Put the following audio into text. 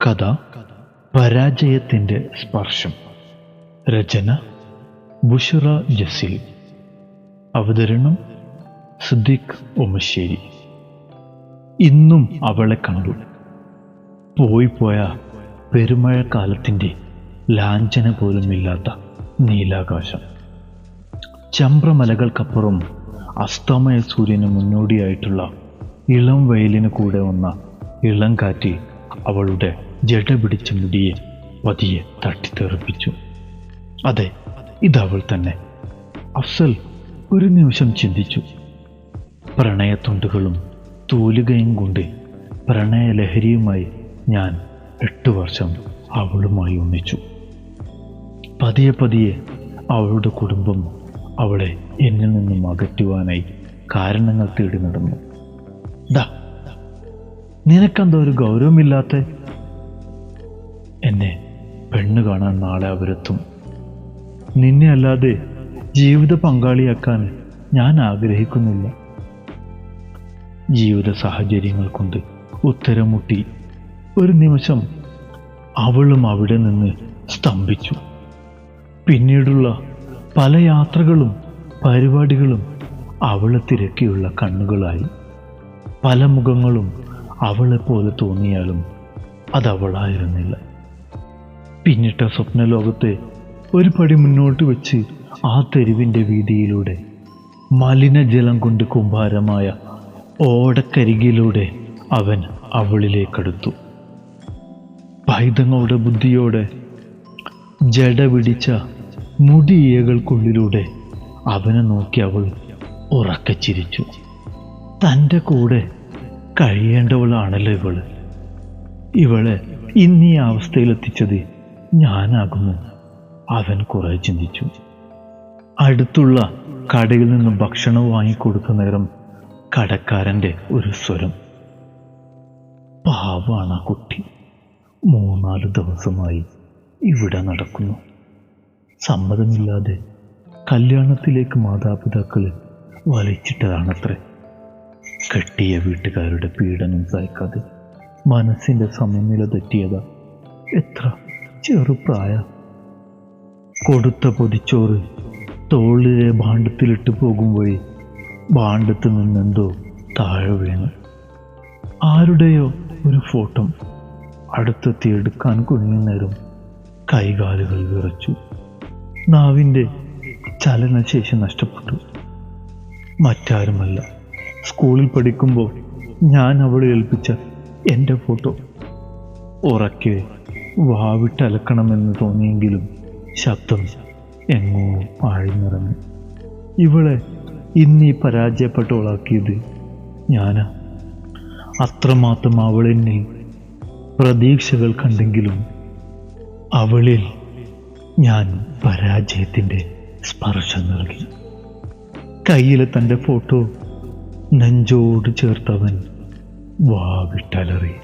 കഥ പരാജയത്തിന്റെ സ്പർശം. രചന ബുഷറ ജസീൽ. അവതരണം സിദ്ദിഖ് ഒമശ്ശേരി ഇന്നും അവളെ കണ്ടു. പോയി പോയ പെരുമഴക്കാലത്തിന്റെ ലാഞ്ചന പോലുമില്ലാത്ത നീലാകാശം. ചമ്പ്രമലകൾക്കപ്പുറം അസ്തമയ സൂര്യന് മുന്നോടിയായിട്ടുള്ള ഇളം വെയിലിന് കൂടെ വന്ന ഇളം കാറ്റ് അവളുടെ ജട പിടിച്ച മുടിയെ പതിയെ തട്ടിത്തെറിപ്പിച്ചു. അതെ ഇതവൾ തന്നെ. അഫ്സൽ ഒരു നിമിഷം ചിന്തിച്ചു. പ്രണയത്തുണ്ടുകളും തൂലികയും കൊണ്ട് പ്രണയലഹരിയുമായി ഞാൻ എട്ട് വർഷം അവളുമായി ഒന്നിച്ചു. പതിയെ പതിയെ അവളുടെ കുടുംബം അവളെ എന്നിൽ നിന്നും അകറ്റുവാനായി കാരണങ്ങൾ തേടി നടന്നു. ദാ നിനക്കെന്താ ഒരു ഗൗരവമില്ലാത്ത എന്നെ പെണ്ണ് കാണാൻ നാളെ അവരെത്തും. നിന്നെ അല്ലാതെ ജീവിത പങ്കാളിയാക്കാൻ ഞാൻ ആഗ്രഹിക്കുന്നില്ല. ജീവിത സാഹചര്യങ്ങൾ കൊണ്ട് ഉത്തരം മുട്ടി ഒരു നിമിഷം അവളും അവിടെ നിന്ന് സ്തംഭിച്ചു. പിന്നീടുള്ള പല യാത്രകളും പരിപാടികളും അവളെ തിരക്കിയുള്ള കണ്ണുകളായി. പല മുഖങ്ങളും അവളെ പോലെ തോന്നിയാലും അതവളായിരുന്നില്ല പിന്നിട്ട സ്വപ്നലോകത്തെ ഒരു പടി മുന്നോട്ട് വെച്ച് ആ തെരുവിന്റെ വീതിയിലൂടെ മലിനജലം കൊണ്ട് കുമ്പാരമായ ഓടക്കരികിലൂടെ അവൻ അവളിലേക്കടുത്തു. പൈതങ്ങളുടെ ബുദ്ധിയോടെ ജട പിടിച്ച മുടിയേകൾക്കുള്ളിലൂടെ അവനെ നോക്കി അവൾ ഉറക്കെ ചിരിച്ചു. തന്റെ കൂടെ കഴിയേണ്ടവളാണല്ലോ ഇവൾ. ഇവളെ ഇന്നീ അവസ്ഥയിലെത്തിച്ചത് ഞാനാകുമെന്ന് അവൻ കുറെ ചിന്തിച്ചു. അടുത്തുള്ള കടയിൽ നിന്ന് ഭക്ഷണം വാങ്ങിക്കൊടുത്ത നേരം കടക്കാരന്റെ ഒരു സ്വരം. പാവാണ് ആ കുട്ടി. മൂന്നാൽ ദിവസമായി ഇവിടെ നടക്കുന്നു. സമ്മതമില്ലാതെ കല്യാണത്തിലേക്ക് മാതാപിതാക്കൾ വലിച്ചിട്ടതാണത്രേ. കെട്ടിയ വീട്ടുകാരുടെ പീഡനം സഹിക്കാതെ മനസ്സിന്റെ സമനില തെറ്റിയതാ എത്ര ചെറുപ്രായ കൊടുത്ത പൊതിച്ചോറ് തോളിലെ ഭാണ്ഡത്തിലിട്ട് പോകുമ്പോഴേ ഭാണ്ഡത്ത് നിന്നെന്തോ താഴെ വീണു. ആരുടെയോ ഒരു ഫോട്ടോ അടുത്തെത്തി എടുക്കാൻ കുഞ്ഞുനേരം കൈകാലുകൾ വിറച്ചു. നാവിന്റെ ചലനശേഷി നഷ്ടപ്പെട്ടു. മറ്റാരുമല്ല. സ്കൂളിൽ പഠിക്കുമ്പോൾ ഞാൻ അവളെ ഏൽപ്പിച്ച എന്റെ ഫോട്ടോ. ഉറക്കെ വാവിട്ടലക്കണമെന്ന് തോന്നിയെങ്കിലും ശബ്ദം എങ്ങോ ആഴ്ന്നിറങ്ങി. ഇവളെ ഇന്നീ പരാജയപ്പെട്ടവളാക്കിയത് ഞാനാ. അത്രമാത്രം അവളെന്നിൽ പ്രതീക്ഷകൾ കണ്ടെങ്കിലും അവളിൽ ഞാൻ പരാജയത്തിന്റെ സ്പർശം നൽകി. കയ്യിലെ തന്റെ ഫോട്ടോ നെഞ്ചോട് ചേർത്തവൻ വാവിട്ടലറി.